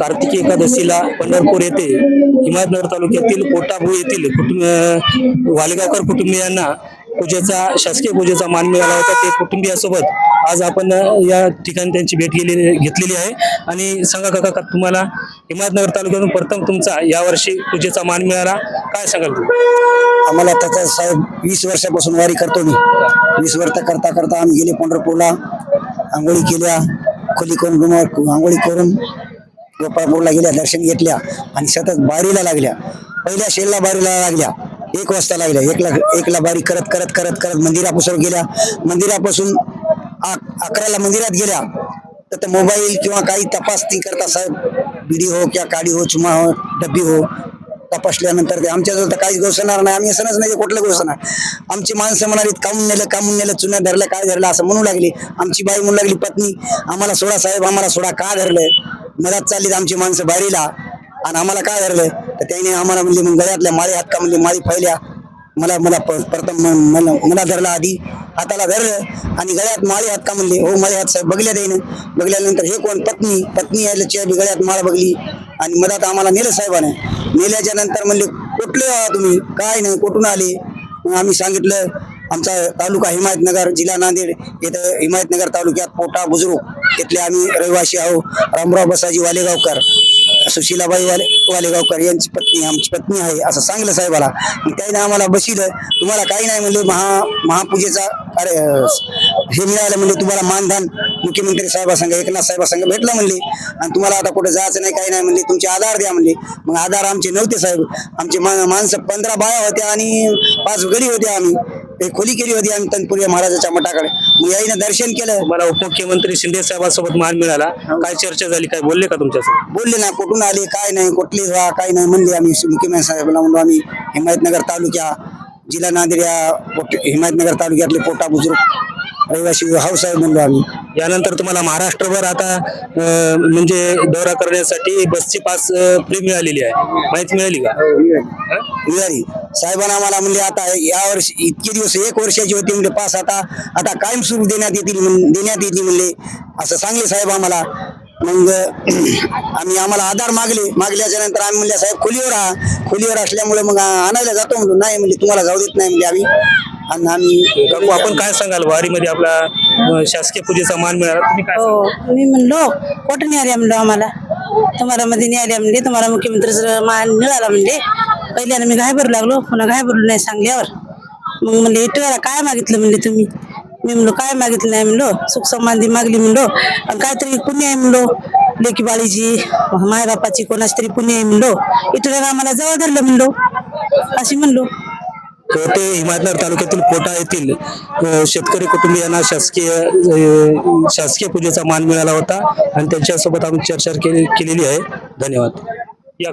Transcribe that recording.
कार्तिकी एकादशीला पंढरपूर येथे हिमायतनगर तालुक्यातील पोटाभू येथील कुटुंब वालेगावकर कुटुंबियांना पूजेचा शासकीय पूजेचा मान मिळाला होता. ते कुटुंबियासोबत आज आपण या ठिकाणी त्यांची भेट गेलेली घेतलेली आहे. आणि सांगा काका का तुम्हाला हिमायतनगर तालुक्यातून प्रथम तुमचा यावर्षी पूजेचा मान मिळाला. काय सांगाल तुम्ही? आम्हाला त्याचा साहेब वीस वर्षापासून वारी करतो मी. वीस वर्ष करता करता आम्ही गेले पंढरपूरला. आंघोळी केल्या खोली करून आंघोळी करून गोपाळपूरला गेल्या दर्शन घेतल्या आणि सतत बारीला लागल्या. पहिल्या शेलला बारीला लागल्या. एक वाजता लागल्या. एकला एकला बारी करत करत करत करत मंदिरापासून गेल्या. मंदिरापासून अकराला मंदिरात गेल्या. तर ते मोबाईल किंवा काही तपासणी करता साहेब. बिडी हो किंवा काडी हो चुमा हो डब्बी हो तपासल्यानंतर ते आमच्याजवळ तर काहीच घोषणार नाही. आम्ही असंच नाही कुठलं घोषणार. आमची माणसं म्हणाली कामून नेलं कामून नेलं चुन्या धरलं काय धरलं असं म्हणू लागली. आमची बाई म्हणू लागली पत्नी आम्हाला सोडा साहेब आम्हाला सोडा का धरलंय? मधात चाललीत आमची माणसं बारीला आणि आम्हाला काय धरलं तर त्याने आम्हाला म्हणली मग गळ्यातल्या माळी हात का? म्हणले माळी फैल्या मला मला प- प्रथम मला मला धरला आधी. हाताला धरलं आणि गळ्यात माळी हात का म्हणले? हो माळी हात साहेब बघल्या देईन बघल्यानंतर हे कोण? पत्नी पत्नी यायला चेहरी बी गळ्यात माळ बघली. आणि मधात आम्हाला नेलं साहेबाने. नेल्याच्या नंतर म्हणले कुठले आहात तुम्ही? काय नाही कुठून आले? मग आम्ही सांगितलं आमचा तालुका हिमायतनगर जिल्हा नांदेड. इथं हिमायतनगर तालुक्यात पोटा बुजुर्ग इथले आम्ही रहिवासी आहो रामराव बसाजी वालेगावकर. सुशीलाबाई वाले वालेगावकर यांची पत्नी आमची पत्नी आहे असं सांगलं साहेबाला. मग त्याने आम्हाला बसिलं तुम्हाला काही नाही म्हणले महा महापूजेचा अरे हे मिळालं म्हणजे तुम्हाला मानधन. मुख्यमंत्री साहेबासंग एकनाथ साहेबासंग भेटलं म्हणले. आणि तुम्हाला आता कुठे जायचं नाही काही नाही म्हणले तुमचे आधार द्या म्हणले. मग आधार आमचे नव्हते साहेब. आमचे मा- माणसं पंधरा बाया होत्या आणि पाच गडी होत्या आम्ही. एक खोली केली होती आम्ही तनपुरी महाराजाच्या मठाकडे. मग याईनं दर्शन केलं. तुम्हाला उपमुख्यमंत्री शिंदे साहेबांसोबत मान मिळाला. काय चर्चा झाली काय बोलले का तुमच्यासोबत? बोलले ना कुठून आले काय नाही कुठले जा काय नाही म्हणले आम्ही. मुख्यमंत्री साहेबांना म्हणलो आम्ही हिमायतनगर तालुक्या जिल्हा नांदेड या हिमायतनगर तालुक्यातले पोटा बुजुर्ग रहिवासी हाऊसाहेब म्हणलो आम्ही. यानंतर तुम्हाला महाराष्ट्रभर आता म्हणजे दौरा करण्यासाठी बसची पास फ्री मिळालेली आहे. माहिती मिळाली का? मिळाली. साहेबांना आम्हाला म्हणले आता या वर्षी इतके दिवस एक वर्षाची होती म्हणजे पास आता आता कायम सुरू देण्यात येतील देण्यात येतील म्हणले. असं सांगले साहेब आम्हाला. मग आम्ही आम्हाला आधार मागले. मागल्याच्या नंतर आम्ही म्हणले साहेब खोलीवर राहा. खोलीवर असल्यामुळे मग आणायला जातो म्हणून नाही म्हणजे तुम्हाला जाऊ देत नाही म्हणजे आम्ही. आणि आम्ही काकू आपण काय सांगाल? वारीमध्ये आपला अं, शासकीय पूजेचा मान मिळाला तुम्ही काय हो मी म्हणलो कोठं न्यायला म्हणलो आम्हाला? तुम्हाला मध्ये न्यायला म्हणले तुम्हाला मुख्यमंत्रीचा मान मिळाला म्हणले. पहिल्यानं मी घाय भरू लागलो पुन्हा भरलो नाही सांगल्यावर. मग म्हणले इटवाला काय मागितलं म्हणले तुम्ही? मी म्हणलो काय मागितलं नाही म्हणलो सुख समाधी मागली म्हणलो. आणि काहीतरी पुण्य आहे म्हणलो. लेकी बाळीची माय बापाची कोणाची तरी पुण्य आहे म्हणलो. इटवाला आम्हाला जवळ धरलं म्हणलो. अशी म्हणलो. ते हिमायतनगर तालुक्यातील पोटा येथील शेतकरी कुटुंबियांना शासकीय शासकीय पूजेचा मान मिळाला होता आणि त्यांच्यासोबत आम्ही चर्चा केली केलेली आहे. धन्यवाद. या